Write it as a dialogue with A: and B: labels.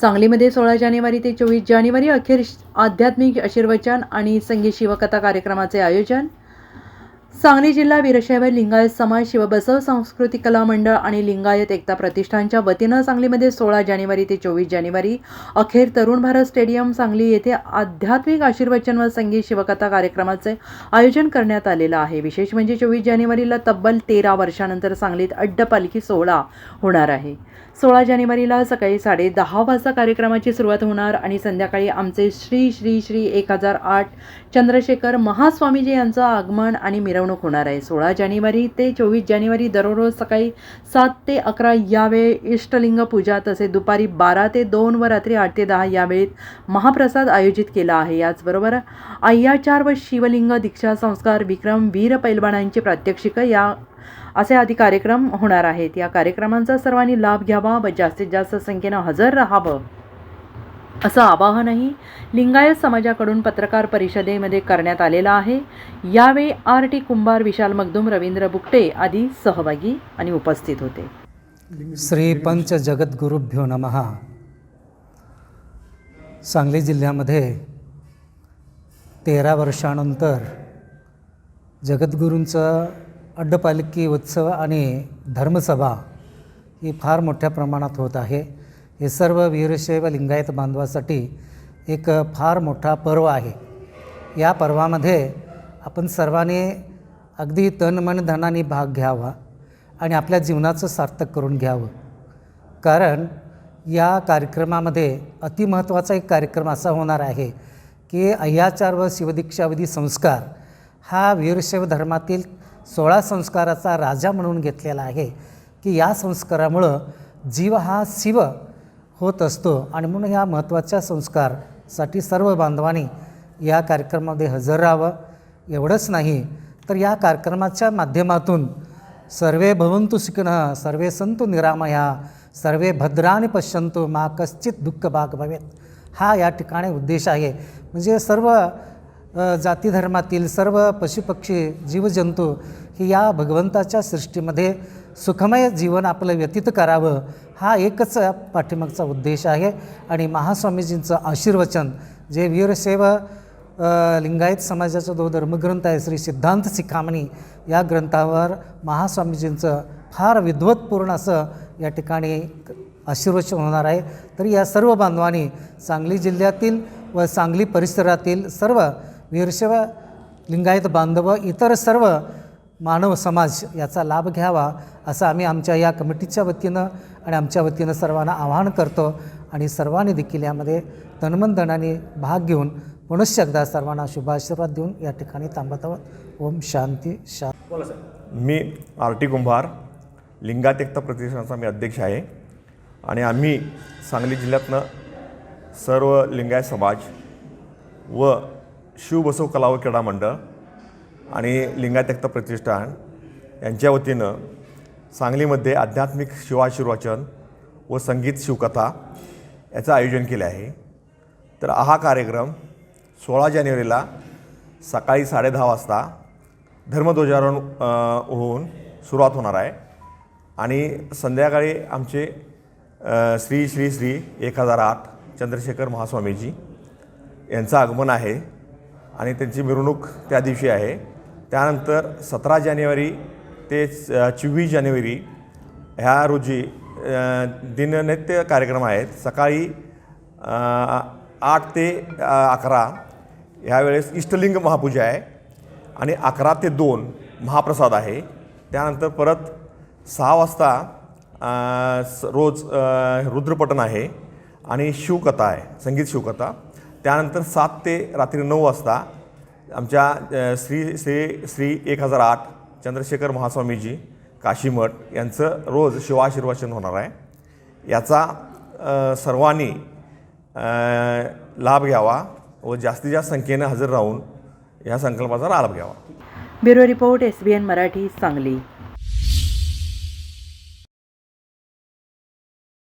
A: सांगलीमध्ये सोळा जानेवारी ते चोवीस जानेवारी अखेर आध्यात्मिक आशीर्वचन आणि संगीत शिवकथा कार्यक्रमाचे आयोजन सांगली जिल्हा वीरशैव लिंगायत समाज शिवबसव सांस्कृतिक कला मंडळ आणि लिंगायत एकता प्रतिष्ठानच्या वतीनं सांगलीमध्ये सोळा जानेवारी ते चोवीस जानेवारी अखेर तरुण भारत स्टेडियम सांगली येथे आध्यात्मिक आशीर्वचन व संगीत शिवकथा कार्यक्रमाचे आयोजन करण्यात आलेलं आहे. विशेष म्हणजे चोवीस जानेवारीला तब्बल तेरा वर्षानंतर सांगलीत अड्डपालखी सोहळा होणार आहे. सोळा जानेवारीला सकाळी साडे दहा वाजता कार्यक्रमाची सुरुवात होणार आणि संध्याकाळी आमचे श्री श्री श्री एक हजार आठ चंद्रशेखर महास्वामीजी यांचं आगमन आणि मिरवणूक होणार आहे. सोळा जानेवारी ते चोवीस जानेवारी दररोज सकाळी सात ते अकरा यावेळी इष्टलिंग पूजा तसेच दुपारी बारा ते दोन व रात्री आठ ते दहा या वेळेत महाप्रसाद आयोजित केला आहे. याचबरोबर अय्याचार व शिवलिंग दीक्षा संस्कार विक्रम वीर पैलवानांची प्रात्यक्षिक या असे आदी कार्यक्रम होणार आहेत. या कार्यक्रमांचा सर्वांनी लाभ घ्यावा व जास्तीत जास्त संख्येनं हजर राहावं. असं आवाहनही लिंगायत समाजाकडून पत्रकार परिषदेमध्ये करण्यात आलेलं आहे. यावेळी आर टी कुंभार विशाल मगदुम रवींद्र बुकटे आदी सहभागी आणि उपस्थित होते.
B: श्री पंच जगद्गुरुभ्यो नमः. सांगली जिल्ह्यामध्ये तेरा वर्षानंतर जगद्गुरूंचं अड्डपालकी उत्सव आणि धर्मसभा ही फार मोठ्या प्रमाणात होत आहे. हे सर्व वीरशैव लिंगायत बांधवासाठी एक फार मोठा पर्व आहे. या पर्वामध्ये आपण सर्वांनी अगदी तन मन धनाने भाग घ्यावा आणि आपल्या जीवनाचं सार्थक करून घ्यावं. कारण या कार्यक्रमामध्ये अतिमहत्त्वाचा एक कार्यक्रम असा होणार आहे की अय्याचार व शिवदीक्षाविधी संस्कार हा वीरशैव धर्मातील सोळा संस्काराचा राजा म्हणून घेतलेला आहे की या संस्कारामुळं जीव हा शिव होत असतो. आणि म्हणून ह्या महत्त्वाच्या संस्कारसाठी सर्व बांधवांनी या कार्यक्रमामध्ये हजर राहावं. एवढंच नाही तर या कार्यक्रमाच्या माध्यमातून सर्वे भवंतु सुखिनः सर्वे संतु निरामया सर्वे भद्राने पश्यंतु मा कश्चित दुःख भाग भवेत. हा या ठिकाणी उद्देश आहे. म्हणजे सर्व जातीधर्मातील सर्व पशुपक्षी जीवजंतू ही या भगवंताच्या सृष्टीमध्ये सुखमय जीवन आपलं व्यतीत करावं हा एकच पाठीमागचा उद्देश आहे. आणि महास्वामीजींचं आशीर्वचन जे वीरसेव लिंगायत समाजाचा जो धर्मग्रंथ आहे श्री सिद्धांत शिखामणी या ग्रंथावर महास्वामीजींचं फार विद्वत्पूर्ण असं या ठिकाणी आशीर्वचन होणार आहे. तर या सर्व बांधवांनी सांगली जिल्ह्यातील व सांगली परिसरातील सर्व वीरशैव लिंगायत बांधव इतर सर्व मानव समाज याचा लाभ घ्यावा असं आम्ही आमच्या या कमिटीच्या वतीनं आणि आमच्या वतीनं सर्वांना आवाहन करतो आणि सर्वांनी देखील यामध्ये तनमनधनाने भाग घेऊन पुनश्च एकदा सर्वांना शुभाशीर्वाद देऊन या ठिकाणी थांबत आहोत. ओम शांती शांत.
C: मी आर टी कुंभार लिंगात एकता प्रतिष्ठानचा मी अध्यक्ष आहे आणि आम्ही सांगली जिल्ह्यातनं सर्व लिंगायत समाज व शिवबसव कला व क्रीडा मंडळ आणि लिंगायत एकता प्रतिष्ठान यांच्या वतीनं सांगलीमध्ये आध्यात्मिक शिवाशीर्वचन व संगीत शिवकथा याचं आयोजन केले आहे. तर हा कार्यक्रम सोळा जानेवारीला सकाळी साडेदहा वाजता धर्मध्वजारोहण होऊन सुरुवात होणार आहे. आणि संध्याकाळी आमचे श्री श्री श्री एक हजार आठ चंद्रशेखर महास्वामीजी यांचं आगमन आहे. आणि त्यांची मिरवणूक त्या दिवशी आहे. त्यानंतर सतरा जानेवारी ते चोवीस जानेवारी ह्या रोजी दिननित्य कार्यक्रम आहेत. सकाळी आठ ते अकरा. ह्यावेळेस इष्टलिंग महापूजा आहे आणि अकरा ते दोन महाप्रसाद आहे. त्यानंतर परत सहा वाजता स- रोज रुद्रपठण आहे आणि शिवकथा आहे संगीत शिवकथा. त्यानंतर सात ते रात्री नऊ वाजता आमच्या श्री श्री श्री एक हजार आठ चंद्रशेखर महास्वामीजी काशीमठ यांचं रोज शिवाशीर्वचन होणार आहे. याचा सर्वांनी लाभ घ्यावा व जास्तीत जास्त संख्येनं हजर राहून या संकल्पाचा लाभ घ्यावा.
A: Bureau report S B N Marathi Sangli.